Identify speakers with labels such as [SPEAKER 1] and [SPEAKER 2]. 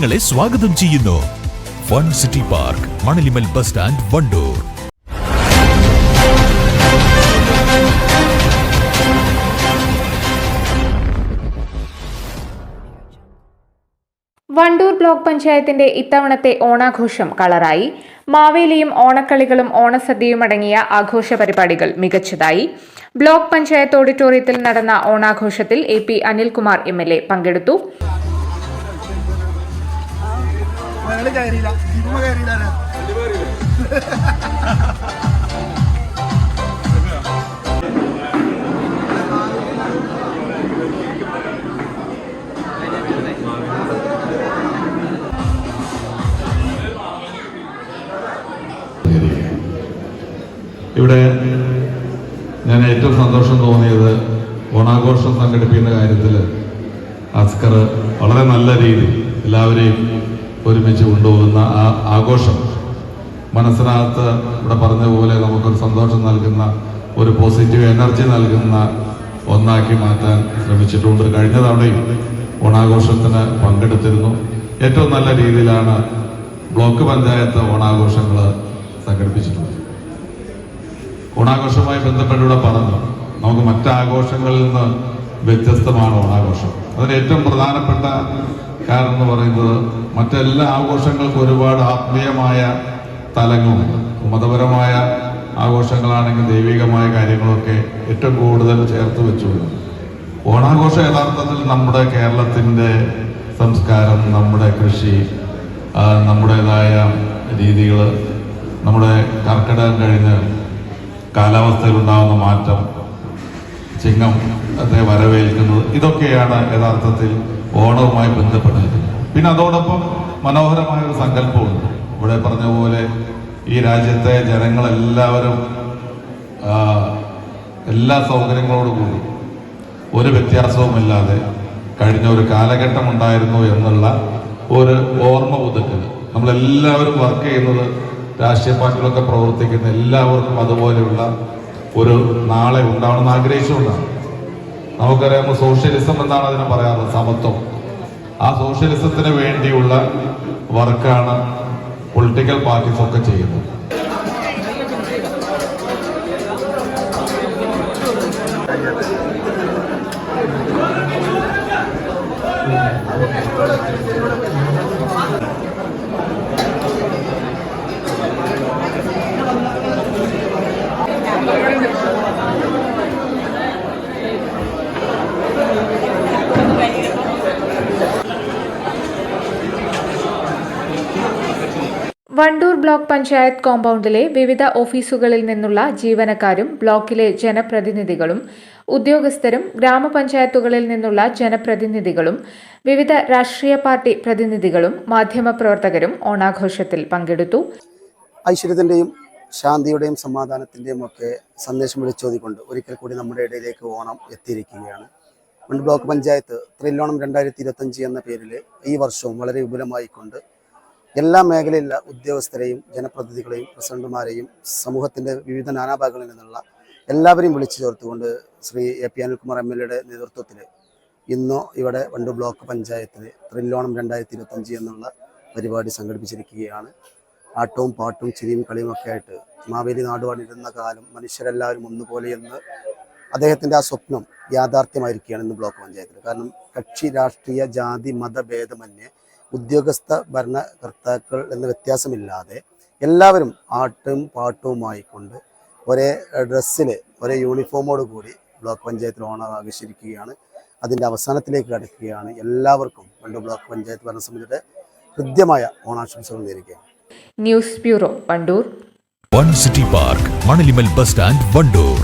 [SPEAKER 1] നിങ്ങളെ സ്വാഗതം ചെയ്യുന്നു. Fun city park Manalimal bus stand Wandoor.
[SPEAKER 2] Wandoor block പഞ്ചായത്തിന്റെ ഇത്തവണത്തെ ഓണാഘോഷം കളറായി. മാവേലിയും ഓണക്കളികളും ഓണസദ്യയും അടങ്ങിയ ആഘോഷ പരിപാടികൾ മികച്ചതായി. ബ്ലോക്ക് പഞ്ചായത്ത് ഓഡിറ്റോറിയത്തിൽ നടന്ന ഓണാഘോഷത്തിൽ A P Anilkumar M L A പങ്കെടുത്തു.
[SPEAKER 3] ഞങ്ങൾ കയറിയില്ല ജിമ്മ കയറിയില്ല
[SPEAKER 4] ഇവിടെ ഞാൻ ഏറ്റവും സന്തോഷം തോന്നിയത് ഓണാഘോഷം സംഘടിപ്പിക്കുന്ന കാര്യത്തിൽ അസ്കർ വളരെ നല്ല രീതിയിൽ എല്ലാവരെയും ഒരുമിച്ച് കൊണ്ടുപോകുന്ന ആ ആഘോഷം. മനസ്സിനകത്ത് ഇവിടെ പറഞ്ഞ പോലെ നമുക്കൊരു സന്തോഷം നൽകുന്ന ഒരു പോസിറ്റീവ് എനർജി നൽകുന്ന ഒന്നാക്കി മാറ്റാൻ ശ്രമിച്ചിട്ടുണ്ട്. കഴിഞ്ഞ തവണയും ഓണാഘോഷത്തിന് പങ്കെടുത്തിരുന്നു. ഏറ്റവും നല്ല രീതിയിലാണ് ബ്ലോക്ക് പഞ്ചായത്ത് ഓണാഘോഷങ്ങൾ സംഘടിപ്പിച്ചിട്ടുള്ളത്. ഓണാഘോഷവുമായി ബന്ധപ്പെട്ട് ഇവിടെ പറഞ്ഞു. നമുക്ക് മറ്റാഘോഷങ്ങളിൽ നിന്ന് വ്യത്യസ്തമാണ് ഓണാഘോഷം. അതിന് ഏറ്റവും പ്രധാനപ്പെട്ട കാരണം പറയുന്നത് മറ്റെല്ലാ ആഘോഷങ്ങൾക്കും ഒരുപാട് ആത്മീയമായ തലങ്ങളുണ്ട്. മതപരമായ ആഘോഷങ്ങളാണെങ്കിൽ ദൈവികമായ കാര്യങ്ങളൊക്കെ ഏറ്റവും കൂടുതൽ ചേർത്ത് വെച്ചുകൊണ്ട് ഓണാഘോഷം യഥാർത്ഥത്തിൽ നമ്മുടെ കേരളത്തിന്റെ സംസ്കാരം നമ്മുടെ കൃഷി നമ്മുടേതായ രീതികൾ നമ്മുടെ കർക്കിടകം കഴിഞ്ഞ് കാലാവസ്ഥയിലുണ്ടാകുന്ന മാറ്റം ചിങ്ങം അതെ വരവേൽക്കുന്നത് ഇതൊക്കെയാണ് യഥാർത്ഥത്തിൽ ഓണവുമായി ബന്ധപ്പെട്ടിരിക്കുന്നത് പിന്നെ അതോടൊപ്പം മനോഹരമായ ഒരു സങ്കല്പമുണ്ട്. ഇവിടെ പറഞ്ഞ പോലെ ഈ രാജ്യത്തെ ജനങ്ങളെല്ലാവരും എല്ലാ സൗകര്യങ്ങളോടും കൂടി ഒരു വ്യത്യാസവുമില്ലാതെ കഴിഞ്ഞ ഒരു കാലഘട്ടം ഉണ്ടായിരുന്നു എന്നുള്ള ഒരു ഓർമ്മ പുതുക്കൽ. നമ്മളെല്ലാവരും വർക്ക് ചെയ്യുന്നത് രാഷ്ട്രീയ പാർട്ടികളൊക്കെ പ്രവർത്തിക്കുന്ന എല്ലാവർക്കും അതുപോലെയുള്ള ഒരു നാളെ ഉണ്ടാവണമെന്ന് ആഗ്രഹിച്ചുകൊണ്ടാണ്. നമുക്കറിയാം സോഷ്യലിസം എന്നാണ് അതിനെ പറയാറ് സമത്വം. ആ സോഷ്യലിസത്തിന് വേണ്ടിയുള്ള വർക്കാണ് പൊളിറ്റിക്കൽ പാർട്ടീസ് ഒക്കെ ചെയ്യുന്നത്.
[SPEAKER 2] വണ്ടൂർ ബ്ലോക്ക് പഞ്ചായത്ത് കോമ്പൗണ്ടിലെ വിവിധ ഓഫീസുകളിൽ നിന്നുള്ള ജീവനക്കാരും ബ്ലോക്കിലെ ജനപ്രതിനിധികളും ഉദ്യോഗസ്ഥരും ഗ്രാമപഞ്ചായത്തുകളിൽ നിന്നുള്ള ജനപ്രതിനിധികളും വിവിധ രാഷ്ട്രീയ പാർട്ടി പ്രതിനിധികളും മാധ്യമപ്രവർത്തകരും ഓണാഘോഷത്തിൽ പങ്കെടുത്തു.
[SPEAKER 3] ഐശ്വര്യത്തിന്റെയും ശാന്തിയുടെയും സമാധാനത്തിന്റെയും ഒക്കെ സന്ദേശം വിളിച്ചോതിക്കൊണ്ട് ഒരിക്കൽ കൂടി നമ്മുടെ ഇടയിലേക്ക് ഓണം എത്തിയിരിക്കുകയാണ്. ബ്ലോക്ക് പഞ്ചായത്ത് ത്രില്ലോണം രണ്ടായിരത്തി ഇരുപത്തഞ്ച് എന്ന പേരിൽ ഈ വർഷവും വളരെ വിപുലമായിക്കൊണ്ട് എല്ലാ മേഖലയിലുള്ള ഉദ്യോഗസ്ഥരെയും ജനപ്രതിനിധികളെയും പ്രസിഡന്റുമാരെയും സമൂഹത്തിന്റെ വിവിധ നാനാഭാഗങ്ങളിൽ നിന്നുള്ള എല്ലാവരെയും വിളിച്ചു ചേർത്തുകൊണ്ട് Shri A P Anilkumar M L എയുടെ നേതൃത്വത്തിൽ ഇന്ന് ഇവിടെ വണ്ടു ബ്ലോക്ക് പഞ്ചായത്തിൽ ത്രില്ലോണം രണ്ടായിരത്തി ഇരുപത്തഞ്ച് എന്നുള്ള പരിപാടി സംഘടിപ്പിച്ചിരിക്കുകയാണ്. ആട്ടവും പാട്ടും ചിരിയും കളിയും ഒക്കെ ആയിട്ട് മാവേലി നാടുവാണിരുന്ന കാലം മനുഷ്യരെല്ലാവരും ഒന്നുപോലെ എന്ന് അദ്ദേഹത്തിന്റെ ആ സ്വപ്നം യാഥാർത്ഥ്യമായിരിക്കുകയാണ് ഇന്ന് ബ്ലോക്ക് പഞ്ചായത്തിൽ കാരണം കക്ഷി രാഷ്ട്രീയ ജാതി മതഭേദമന്യേ ഉദ്യോഗസ്ഥ ഭരണകർത്താക്കൾ എന്ന വ്യത്യാസമില്ലാതെ എല്ലാവരും ആട്ടും പാട്ടുമായിക്കൊണ്ട് ഒരേ ഡ്രസ്സിൽ ഒരേ യൂണിഫോമോട് കൂടി ബ്ലോക്ക് പഞ്ചായത്തിൽ ഓണർ ആഘോഷിച്ചിരിക്കുകയാണ് അതിന്റെ അവസാനത്തിലേക്ക് കടക്കുകയാണ് എല്ലാവർക്കും രണ്ട് ബ്ലോക്ക് പഞ്ചായത്ത് ഭരണസമിതിയുടെ ഹൃദ്യമായ ഓണാശംസകൾ നേരിടുകയാണ്
[SPEAKER 2] news bureau Wandoor
[SPEAKER 1] fun city park Manalimal bus stand Wandoor.